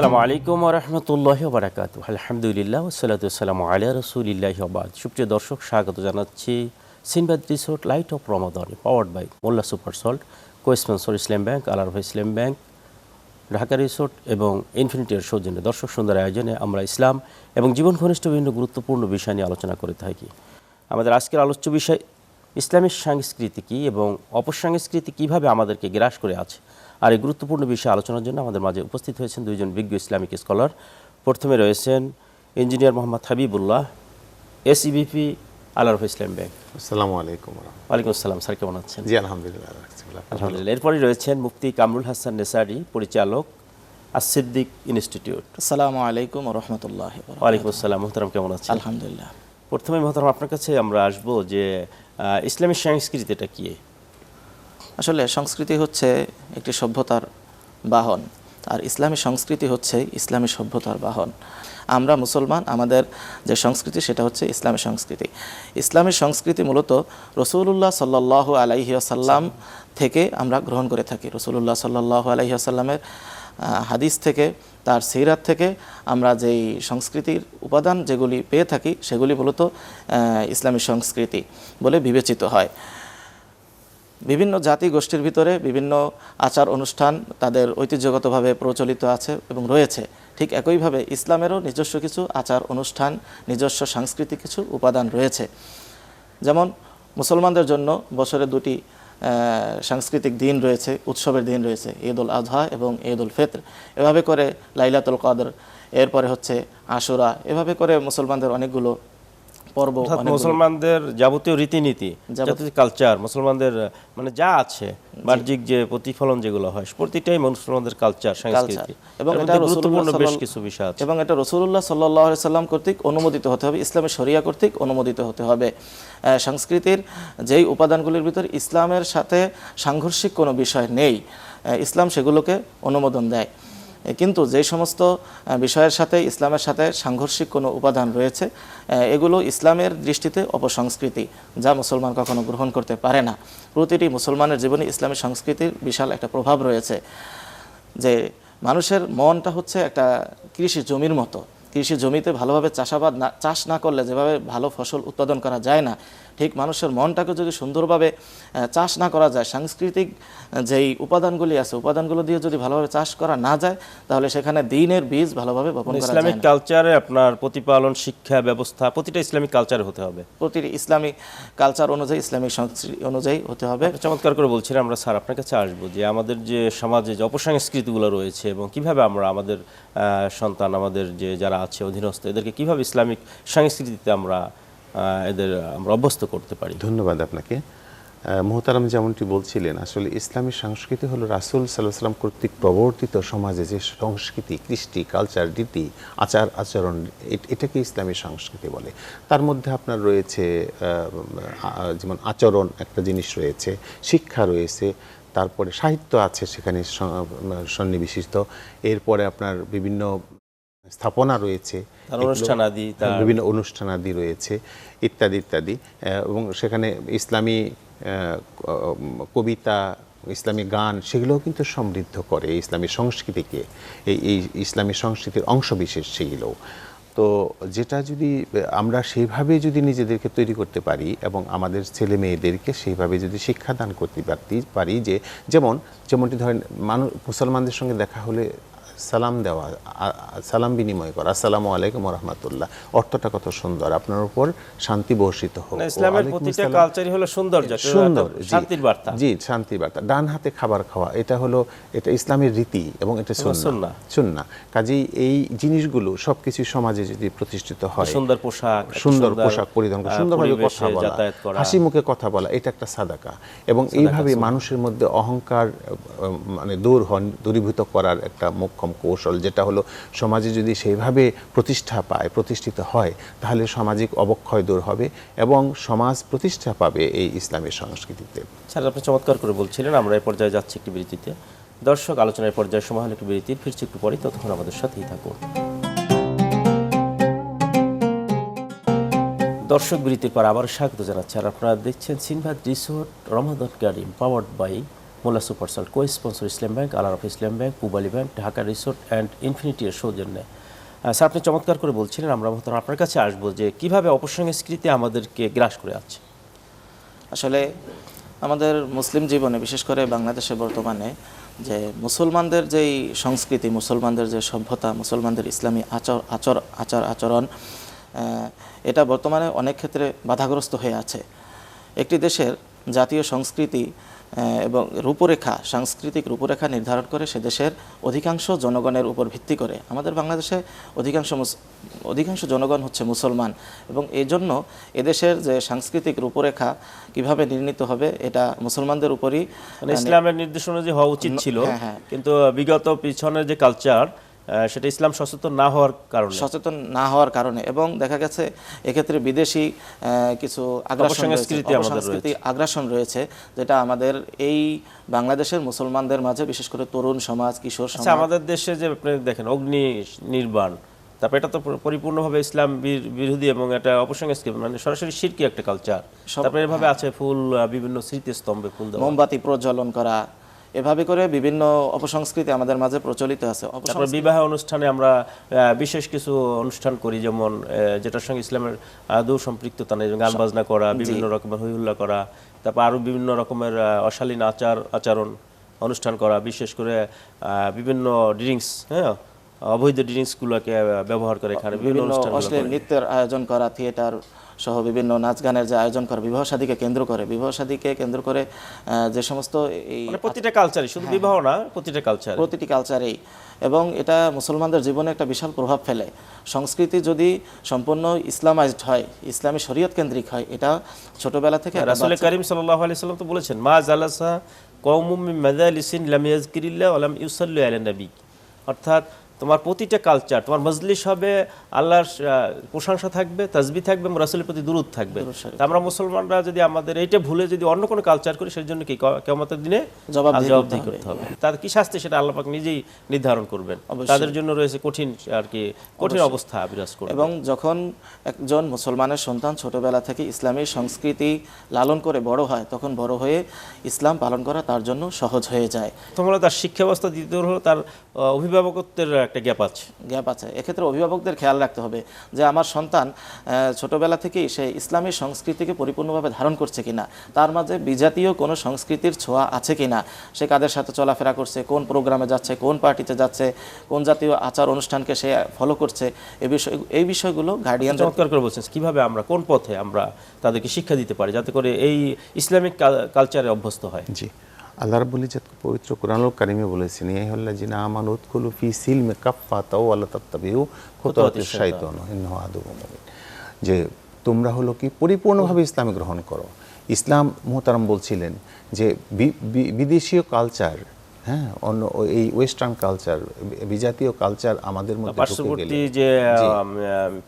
আসসালামু আলাইকুম রহমতুল্লাহ বারাকাত আলহামদুলিল্লাহ সালাতু আসসালামু আলিয়া রসুলিল্লাহ আবাদ সুপ্রিয় দর্শক, স্বাগত জানাচ্ছি Sinbad resort light of Ramadan powered by Molla super salt cosponsor Islam bank আলারভা Islam bank, Dhaka resort এবং ইনফিনিটির সৌজন্যে। দর্শক, সুন্দর আয়োজনে আমরা ইসলাম এবং জীবন ঘনিষ্ঠ বিভিন্ন গুরুত্বপূর্ণ বিষয় নিয়ে আলোচনা করে থাকি। আমাদের আজকের আলোচ্য বিষয় ইসলামের সংস্কৃতি কী এবং অপসংস্কৃতি কীভাবে আমাদেরকে গ্রাস করে আছে? আর এই গুরুত্বপূর্ণ বিষয়ে আলোচনার জন্য আমাদের মাঝে উপস্থিত হয়েছেন দুইজন বিজ্ঞ ইসলামিক স্কলার। প্রথমে রয়েছেন ইঞ্জিনিয়ার মোহাম্মদ হাবিবুল্লাহ এসইবিপি আলারফ ইসলাম ব্যাংক। আসসালামু আলাইকুম ওয়ালাইকুম আসসালাম স্যার কেমন আছেন? জি আলহামদুলিল্লাহ। আলহামদুলিল্লাহ। এরপরে রয়েছেন মুফতি কামরুল হাসান নেসারি পরিচালক আসিদ্দিক ইনস্টিটিউট। আসসালামু আলাইকুম রহমতুল্লাহ ওয়ালাইকুম আসসালাম মোহতারাম কেমন আছেন? আলহামদুলিল্লাহ। প্রথমে মোহতারাম আপনার কাছে আমরা আসব যে ইসলামী সংস্কৃতিটা কি? আসলে সংস্কৃতি হচ্ছে একটি সভ্যতার বাহন, আর ইসলামী সংস্কৃতি হচ্ছে ইসলামী সভ্যতার বাহন। আমরা মুসলমান, আমাদের যে সংস্কৃতি সেটা হচ্ছে ইসলামী সংস্কৃতি। ইসলামী সংস্কৃতি মূলত রসুল্লাহ সাল্লাহ আলাইহি আসাল্লাম থেকে আমরা গ্রহণ করে থাকি। রসুল্লাহ সাল্লাহ আসাল্লামের হাদিস থেকে, তার সিরাত থেকে আমরা যেই সংস্কৃতির উপাদান যেগুলি পেয়ে থাকি, সেগুলি মূলত ইসলামী সংস্কৃতি বলে বিবেচিত হয়। বিভিন্ন জাতি গোষ্ঠীর ভিতরে বিভিন্ন আচার অনুষ্ঠান তাদের ঐতিহ্যগতভাবে প্রচলিত আছে এবং রয়েছে। ঠিক একইভাবে ইসলামেরও নিজস্ব কিছু আচার অনুষ্ঠান, নিজস্ব সাংস্কৃতিক কিছু উপাদান রয়েছে। যেমন মুসলমানদের জন্য বছরে দুটি সাংস্কৃতিক দিন রয়েছে, উৎসবের দিন রয়েছে ঈদ উল আজহা এবং ঈদ উল ফিত্র। এভাবে করে লাইলাতুল কদর, এরপরে হচ্ছে আশুরা। এভাবে করে মুসলমানদের অনেকগুলো পর্ব মুসলমানদের যাবতীয় রীতিনীতি যাবতীয় কালচার মুসলমানদের মানে যা আছে বাহ্যিক যে প্রতিফলন যেগুলো হয় প্রতিটাই মুসলমানদের কালচার সংস্কৃতি। এবং এটা গুরুত্বপূর্ণ বেশ কিছু বিষয় আছে। এবং এটা রসুল্লাহ সাল্লাহ সাল্লাম কর্তৃক অনুমোদিত হতে হবে ইসলামের শরিয়া কর্তৃক অনুমোদিত হতে হবে। সংস্কৃতির যেই উপাদানগুলির ভিতর ইসলামের সাথে সাংঘর্ষিক কোনো বিষয় নেই ইসলাম সেগুলোকে অনুমোদন দেয়। কিন্তু যে সমস্ত বিষয়ের সাথে, ইসলামের সাথে সাংঘর্ষিক কোনো উপাদান রয়েছে এগুলো ইসলামের দৃষ্টিতে অপসংস্কৃতি, যা মুসলমান কখনো গ্রহণ করতে পারে না। প্রতিটি মুসলমানের জীবনে ইসলামী সংস্কৃতির বিশাল একটা প্রভাব রয়েছে, যে মানুষের মনটা হচ্ছে একটা কৃষি জমির মতো। কৃষি জমিতে ভালোভাবে চাষাবাদ না, চাষ না করলে যেভাবে ভালো ফসল উৎপাদন করা যায় না ঠিক মানুষের মনটাকে যদি সুন্দরভাবে চাষ না করা যায় সাংস্কৃতিক যেই উপাদানগুলি আছে উপাদানগুলো দিয়ে যদি ভালোভাবে চাষ করা না যায় তাহলে সেখানে দিনের বীজ ভালোভাবে বপন করা যায় ইসলামিক কালচারে আপনার প্রতিপালন শিক্ষা ব্যবস্থা প্রতিটা ইসলামিক কালচারে হতে হবে। প্রতিটি ইসলামিক কালচার অনুযায়ী ইসলামিক সংস্কৃতি অনুযায়ী হতে হবে। চমৎকার করে বলছিলাম আমরা স্যার আপনার কাছে আসব যে আমাদের যে সমাজে যে অপসংস্কৃতিগুলো রয়েছে এবং কীভাবে আমরা আমাদের সন্তান আমাদের যে যারা আছে অধীনস্থ এদেরকে কীভাবে ইসলামিক সংস্কৃতিতে আমরা এদের আমরা অভ্যস্ত করতে পারি। ধন্যবাদ আপনাকে। মোহতারাম যেমনটি বলছিলেন, আসলে ইসলামী সংস্কৃতি হলো রাসুল সাল্লাহ সাল্লাম কর্তৃক প্রবর্তিত সমাজে যে সংস্কৃতি, কৃষ্টি কালচার রীতি, আচার, আচরণ এটাকে ইসলামী সংস্কৃতি বলে। তার মধ্যে আপনার রয়েছে যেমন আচরণ একটা জিনিস রয়েছে, শিক্ষা রয়েছে, তারপরে সাহিত্য আছে সেখানে সন্নিবেশিত। এরপরে আপনার বিভিন্ন স্থাপনা রয়েছে অনুষ্ঠানাদি, তার- বিভিন্ন অনুষ্ঠানাদি রয়েছে ইত্যাদি ইত্যাদি। এবং সেখানে ইসলামী কবিতা ইসলামী গান সেগুলোও কিন্তু সমৃদ্ধ করে ইসলামী সংস্কৃতিকে। এই এই ইসলামী সংস্কৃতির অংশবিশেষ সেগুলো তো যেটা যদি আমরা সেইভাবে যদি নিজেদেরকে তৈরি করতে পারি এবং আমাদের ছেলে মেয়েদেরকে সেইভাবে যদি শিক্ষাদান করতে পারতে পারি যে যেমন যেমনটি ধরেন মানুষ মুসলমানদের সঙ্গে দেখা হলে সালাম দেওয়া সালাম বিনিময় করা। আসসালামু আলাইকুম রহমতুল্লাহ অর্থটা কত সুন্দর। আপনার উপর শান্তি বর্ষিত হোক। ইসলামের প্রতিটা কালচারই হলো সুন্দর জি। শান্তির বার্তা। জি শান্তির বার্তা। ডান হাতে খাবার খাওয়া এটা হলো এটা ইসলামের রীতি এবং এটা। সুন্নাহ। সুন্নাহ। কাজেই এই জিনিসগুলো সবকিছু সমাজে যদি প্রতিষ্ঠিত হয় সুন্দর পোশাক সুন্দর পোশাক পরিধান করা সুন্দরভাবে কথা বলা হাসি মুখে কথা বলা এটা একটা সাদাকা। এবং এইভাবে মানুষের মধ্যে অহংকার মানে দূর হন দূরীভূত করার একটা মোক্ষম কৌশল, যেটা হলো সমাজে যদি সেইভাবে প্রতিষ্ঠা পায়, প্রতিষ্ঠিত হয়, তাহলে সামাজিক অবক্ষয় দূর হবে এবং সমাজ প্রতিষ্ঠা পাবে এই ইসলামের সংস্কৃতিতে। স্যার, আপনি চমৎকার করে বলছিলেন, আমরা এই পর্যায়ে যাচ্ছি একটি বিরতিতে। দর্শক, আলোচনার পর্যায়ে সময় হলো একটি বিরতির, ফিরছি একটু পরে ততক্ষণ আমাদের সাথেই থাকুন। দর্শক, বিরতির পর আবার স্বাগত জানাচ্ছি। আর আপনারা দেখছেন Sinbad resort, Ramadan garden powered by Molla super salt cosponsor Islam bank, আলার of Islam bank, Pubali bank, Dhaka resort and infinity এর সৌজন্যে। স্যার, আপনি চমৎকার করে বলছিলেন, আমরা মতন আপনার কাছে আসব যে কীভাবে অপসংস্কৃতি আমাদেরকে গ্রাস করে আছে আসলে আমাদের মুসলিম জীবনে, বিশেষ করে বাংলাদেশে বর্তমানে, যে মুসলমানদের যেই সংস্কৃতি, মুসলমানদের যে সভ্যতা, মুসলমানদের ইসলামী আচর আচর, আচার, আচরণ এটা বর্তমানে অনেক ক্ষেত্রে বাধাগ্রস্ত হয়ে আছে। একটি দেশের জাতীয় সংস্কৃতি এবং রূপরেখা সাংস্কৃতিক রূপরেখা নির্ধারণ করে সে দেশের অধিকাংশ জনগণের উপর ভিত্তি করে আমাদের বাংলাদেশে অধিকাংশ অধিকাংশ জনগণ হচ্ছে মুসলমান এবং এই জন্য এদেশের যে সাংস্কৃতিক রূপরেখা কীভাবে নির্ণীত হবে এটা মুসলমানদের উপরই মানে ইসলামের নির্দেশ অনুযায়ী হওয়া উচিত ছিল হ্যাঁ, হ্যাঁ। কিন্তু বিগত পিছনের যে কালচার সেটা ইসলাম সচেতন না হওয়ার কারণে। সচেতন না হওয়ার কারণে এবং দেখা গেছে এক্ষেত্রে বিদেশি কিছু আমাদের আগ্রাসন রয়েছে যেটা আমাদের এই বাংলাদেশের মুসলমানদের মাঝে বিশেষ করে তরুণ সমাজ কিশোর আচ্ছা সমাজ। আমাদের দেশে যে আপনি দেখেন অগ্নি নির্বাণ তারপর এটা তো পুরো- পরিপূর্ণভাবে ইসলাম বির- বিরোধী এবং এটা অপসংস্কৃতি মানে সরাসরি শিরকি একটা কালচার তারপরে এভাবে আছে ফুল বিভিন্ন স্মৃতিস্তম্ভে ফুল মোমবাতি প্রজ্বলন করা এভাবে করে বিভিন্ন অপসংস্কৃতি আমাদের মাঝে প্রচলিত আছে। তারপর বিবাহ অনুষ্ঠানে আমরা বিশেষ কিছু অনুষ্ঠান করি যেমন যেটার সঙ্গে ইসলামের আদৌ সম্পৃক্ততা নেই গান বাজনা করা বিভিন্ন রকমের হইহুল্লা করা তারপর আরও বিভিন্ন রকমের অশালীন আচার আচরণ অনুষ্ঠান করা বিশেষ করে আহ, বিভিন্ন ড্রিঙ্কস হ্যাঁ অবৈধ ড্রিঙ্কসগুলোকে ব্যবহার করে এখানে বিভিন্ন অনুষ্ঠান নৃত্যের আয়োজন করা থিয়েটার সহ বিভিন্ন নাচ গানের যে আয়োজন করে বিবাহ শাদীকে কেন্দ্র করে বিবাহ শাদীকে কেন্দ্র করে যে সমস্ত এই মানে প্রতিটা কালচারে শুধু বিবাহ না প্রতিটা কালচার প্রতিটি কালচারেই এবং এটা মুসলমানদের জীবনে একটা বিশাল প্রভাব ফেলে। সংস্কৃতি যদি সম্পূর্ণ ইসলামাইজড হয় ইসলামী শরীয়ত কেন্দ্রিক হয় এটা ছোটবেলা থেকে রাসূল করিম সাল্লাল্লাহু আলাইহি সাল্লাম তো বলেছেন মা জালাসা কওমুম মিন মাজালিসিন লাম ইয়াজকিরিল্লাহ ওয়া লাম ইউসাল্লু আলা নবী। অর্থাৎ তোমার প্রতিটা কালচার তোমার মজলিস হবে আল্লাহর প্রশংসা থাকবে তাসবিহ থাকবে এবং রাসূলের প্রতি দুরূদ থাকবে। আমরা মুসলমানরা যদি আমাদের এইটা ভুলে যদি অন্য কোনো কালচার করি সেই জন্য কি কিয়ামতের দিনে জবাবদিহি করতে হবে। তার কি শাস্তি সেটা আল্লাহপাক নিজেই নির্ধারণ করবেন। তাদের জন্য রয়েছে কঠিন আর কি কঠিন অবস্থা বিরাজ করবে। এবং যখন একজন মুসলমানের সন্তান ছোটবেলা থেকে ইসলামী সংস্কৃতি লালন করে বড় হয় তখন বড় হয়ে ইসলাম পালন করা তার জন্য সহজ হয়ে যায়। হলো তার শিক্ষা ব্যবস্থা দ্বিতীয় হলো তার অভিভাবকত্বের একটা গ্যাপ আছে। গ্যাপ আছে। এক্ষেত্রে অভিভাবকদের খেয়াল রাখতে হবে যে আমার সন্তান ছোটবেলা থেকেই সে ইসলামী সংস্কৃতিকে পরিপূর্ণভাবে ধারণ করছে কিনা তার মাঝে বিজাতীয় কোনো সংস্কৃতির ছোঁয়া আছে কিনা সে কাদের সাথে চলাফেরা করছে কোন প্রোগ্রামে যাচ্ছে কোন পার্টিতে যাচ্ছে কোন জাতীয় আচার অনুষ্ঠানকে সে ফলো করছে এই বিষয় এই বিষয়গুলো গার্ডিয়ান চমৎকার করে বলছেন। কীভাবে আমরা কোন পথে আমরা তাদেরকে শিক্ষা দিতে পারি যাতে করে এই ইসলামিক কালচারে অভ্যস্ত হয়? জি। আল্লাহ রাবুল ইজ্জত পবিত্র কোরআনুল কারিমে বলেছেন এই আল্লাহ জিনা আম ফি সিলমি কাফফাতা তাও আল্লাহ তাত্তাবিউ খুতুওয়াতিশ শাইতান আদু যে তোমরা হলো কি পরিপূর্ণভাবে ইসলাম গ্রহণ করো। ইসলাম মোহতারাম বলছিলেন যে বিদেশীয় কালচার হ্যাঁ অন্য এই ওয়েস্টার্ন কালচার বিজাতীয় কালচার আমাদের মধ্যে পার্শ্ববর্তী গেলে। যে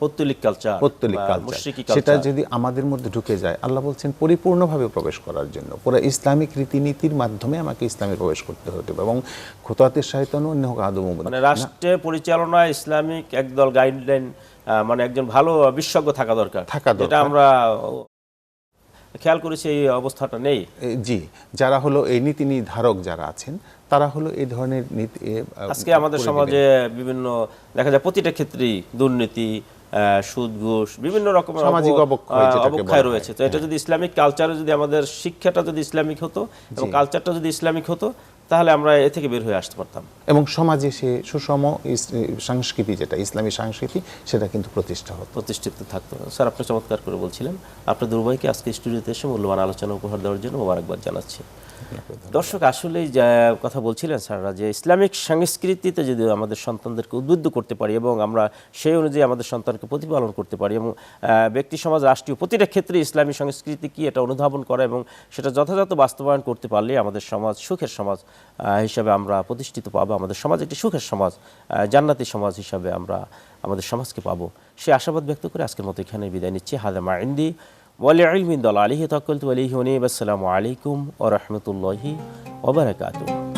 পত্তলিক কালচার পৌত্তলিক কালচার সেটা যদি আমাদের মধ্যে ঢুকে যায় আল্লাহ বলছেন পরিপূর্ণভাবে প্রবেশ করার জন্য। পুরো ইসলামিক রীতিনীতির মাধ্যমে আমাকে ইসলামে প্রবেশ করতে হতে হবে এবং আদম মানে রাষ্ট্রের পরিচালনায় ইসলামিক একদল গাইডলাইন মানে একজন ভালো বিশেষজ্ঞ থাকা দরকার। থাকা দরকার। আমরা খেয়াল করেছি এই অবস্থাটা নেই। জি যারা হলো এই নীতি নির্ধারক যারা আছেন তারা হলো এই ধরনের নীতি আজকে আমাদের সমাজে বিভিন্ন দেখা যায় প্রতিটা ক্ষেত্রেই দুর্নীতি সুদ ঘুষ বিভিন্ন রকমের সামাজিক অবক্ষয় হয়। রয়েছে। তো এটা যদি ইসলামিক কালচারে যদি আমাদের শিক্ষাটা যদি ইসলামিক হতো এবং কালচারটা যদি ইসলামিক হতো তাহলে আমরা এ থেকে বের হয়ে আসতে পারতাম। এবং সমাজে সে সুষম সংস্কৃতি যেটা ইসলামী সংস্কৃতি সেটা কিন্তু প্রতিষ্ঠা হতো। প্রতিষ্ঠিত থাকতো। স্যার আপনি চমৎকার করে বলছিলেন। আপনাদের উভয়কে আজকে স্টুডিওতে এসে মূল্যবান আলোচনা উপহার দেওয়ার জন্য মোবারকবাদ জানাচ্ছি। দর্শক, আসলেই যা কথা বলছিলেন স্যাররা যে ইসলামিক সংস্কৃতিতে যদি আমাদের সন্তানদেরকে উদ্বুদ্ধ করতে পারি এবং আমরা সেই অনুযায়ী আমাদের সন্তানকে প্রতিপালন করতে পারি এবং ব্যক্তি সমাজ রাষ্ট্রীয় প্রতিটা ক্ষেত্রে ইসলামী সংস্কৃতি কি এটা অনুধাবন করা এবং সেটা যথাযথ বাস্তবায়ন করতে পারলে আমাদের সমাজ সুখের সমাজ হিসাবে আমরা প্রতিষ্ঠিত পাবো, আমাদের সমাজ একটি সুখের সমাজ জান্নাতি সমাজ হিসাবে আমরা আমাদের সমাজকে পাবো। সে আশাবাদ ব্যক্ত করে আজকের মতো এখানে বিদায় নিচ্ছি। হাদামা ইন্দি ولعلم ضل عليه توكلت وليه ونيب السلام عليكم ورحمة الله وبركاته.